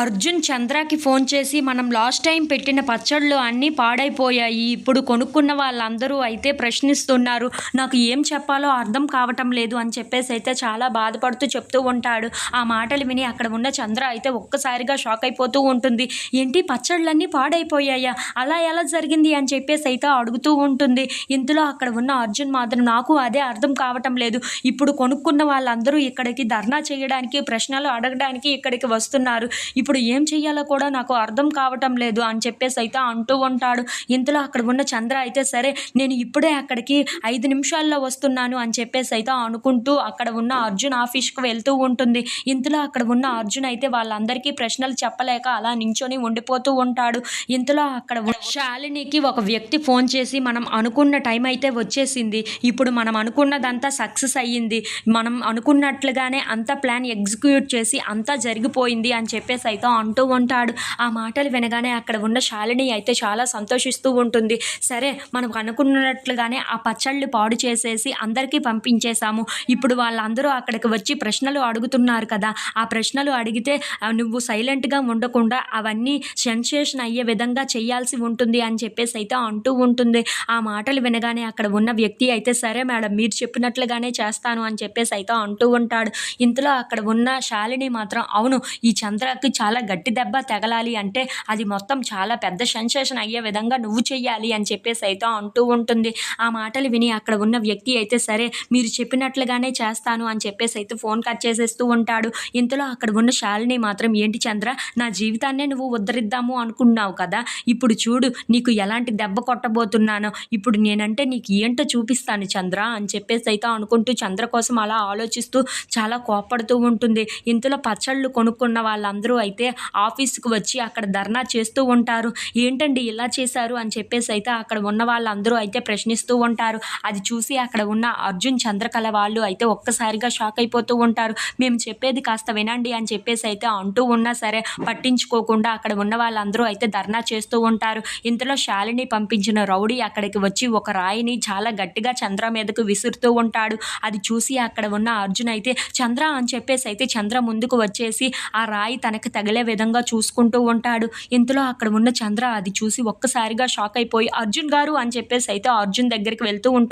Arjun చంద్రకి phone చేసి మనం last time పెట్టిన పచ్చళ్ళు అన్నీ పాడైపోయాయి. ఇప్పుడు కొనుక్కున్న వాళ్ళందరూ అయితే ప్రశ్నిస్తున్నారు. నాకు ఏం చెప్పాలో అర్థం కావటం లేదు అని చెప్పేసి అయితే చాలా బాధపడుతూ చెప్తూ ఉంటాడు. ఆ మాటలు విని అక్కడ ఉన్న చంద్ర అయితే ఒక్కసారిగా షాక్ అయిపోతూ ఉంటుంది. ఏంటి పచ్చళ్ళన్నీ పాడైపోయాయా? అలా ఎలా జరిగింది అని చెప్పేసి అయితే అడుగుతూ ఉంటుంది. ఇంతలో అక్కడ ఉన్న అర్జున్ మాత్రం నాకు అదే అర్థం కావటం లేదు. ఇప్పుడు కొనుక్కున్న వాళ్ళందరూ ఇక్కడికి ధర్నా చేయడానికి ప్రశ్నలు అడగడానికి ఇక్కడికి వస్తున్నారు. ఇప్పుడు ఇప్పుడు ఏం చెయ్యాలో కూడా నాకు అర్థం కావటం లేదు అని చెప్పేసి అయితే అంటూ ఉంటాడు. ఇంతలో అక్కడ ఉన్న చంద్ర అయితే సరే నేను ఇప్పుడే అక్కడికి ఐదు నిమిషాల్లో వస్తున్నాను అని చెప్పేసి అయితే అనుకుంటూ అక్కడ ఉన్న అర్జున్ ఆఫీస్కి వెళ్తూ ఉంటుంది. ఇంతలో అక్కడ ఉన్న అర్జున్ అయితే వాళ్ళందరికీ ప్రశ్నలు చెప్పలేక అలా నించొని ఉండిపోతూ ఉంటాడు. ఇంతలో అక్కడ ఉన్న శాలినికి ఒక వ్యక్తి ఫోన్ చేసి మనం అనుకున్న టైం అయితే వచ్చేసింది. ఇప్పుడు మనం అనుకున్నదంతా సక్సెస్ అయ్యింది. మనం అనుకున్నట్లుగానే అంత ప్లాన్ ఎగ్జిక్యూట్ చేసి అంతా జరిగిపోయింది అని చెప్పేసి అయితే అంటూ ఉంటాడు. ఆ మాటలు వినగానే అక్కడ ఉన్న శాలిని అయితే చాలా సంతోషిస్తూ ఉంటుంది. సరే మనం అనుకున్నట్లుగానే ఆ పచ్చళ్ళు పాడు చేసేసి అందరికీ పంపించేశాము. ఇప్పుడు వాళ్ళందరూ అక్కడికి వచ్చి ప్రశ్నలు అడుగుతున్నారు కదా. ఆ ప్రశ్నలు అడిగితే నువ్వు సైలెంట్గా ఉండకుండా అవన్నీ సెన్సేషన్ అయ్యే విధంగా చేయాల్సి ఉంటుంది అని చెప్పేసి అయితే అంటూ ఉంటుంది. ఆ మాటలు వినగానే అక్కడ ఉన్న వ్యక్తి అయితే సరే మేడం మీరు చెప్పినట్లుగానే చేస్తాను అని చెప్పేసి అయితే అంటూ ఉంటాడు. ఇంతలో అక్కడ ఉన్న శాలిని మాత్రం అవును ఈ చంద్రకి చాలా గట్టి దెబ్బ తగలాలి అంటే అది మొత్తం చాలా పెద్ద సెన్సేషన్ అయ్యే విధంగా నువ్వు చెయ్యాలి అని చెప్పేసి అయితే అంటూ ఉంటుంది. ఆ మాటలు విని అక్కడ ఉన్న వ్యక్తి అయితే సరే మీరు చెప్పినట్లుగానే చేస్తాను అని చెప్పేసి అయితే ఫోన్ కట్ చేసేస్తూ ఉంటాడు. ఇంతలో అక్కడ ఉన్న శాలిని మాత్రం ఏంటి చంద్ర నా జీవితాన్నే నువ్వు ఉద్ధరిద్దాము అనుకున్నావు కదా? ఇప్పుడు చూడు నీకు ఎలాంటి దెబ్బ కొట్టబోతున్నానో. ఇప్పుడు నేనంటే నీకు ఏంటో చూపిస్తాను చంద్ర అని చెప్పేసి అయితే అనుకుంటూ చంద్ర కోసం అలా ఆలోచిస్తూ చాలా కోప్పడుతూ ఉంటుంది. ఇంతలో పచ్చళ్ళు కొనుక్కున్న వాళ్ళందరూ అయితే ఆఫీస్కి వచ్చి అక్కడ ధర్నా చేస్తూ ఉంటారు. ఏంటండి ఇలా చేశారు అని చెప్పేసి అయితే అక్కడ ఉన్న వాళ్ళందరూ అయితే ప్రశ్నిస్తూ ఉంటారు. అది చూసి అక్కడ ఉన్న అర్జున్ చంద్రకళ వాళ్ళు అయితే ఒక్కసారిగా షాక్ అయిపోతూ ఉంటారు. మేము చెప్పేది కాస్త వినండి అని చెప్పేసి అయితే అంటూ ఉన్నా సరే పట్టించుకోకుండా అక్కడ ఉన్న వాళ్ళందరూ అయితే ధర్నా చేస్తూ ఉంటారు. ఇంతలో శాలిని పంపించిన రౌడీ అక్కడికి వచ్చి ఒక రాయిని చాలా గట్టిగా చంద్ర మీదకు విసురుతూ ఉంటాడు. అది చూసి అక్కడ ఉన్న అర్జున్ అయితే చంద్ర అని చెప్పేసి అయితే చంద్ర ముందుకు వచ్చేసి ఆ రాయి తనకి తగిలే విధంగా చూసుకుంటూ ఉంటాడు. ఇంతలో అక్కడ ఉన్న చంద్ర అది చూసి ఒక్కసారిగా షాక్ అయిపోయి అర్జున్ గారు అని చెప్పేసి అయితే అర్జున్ దగ్గరికి వెళ్తూ ఉంటుంది.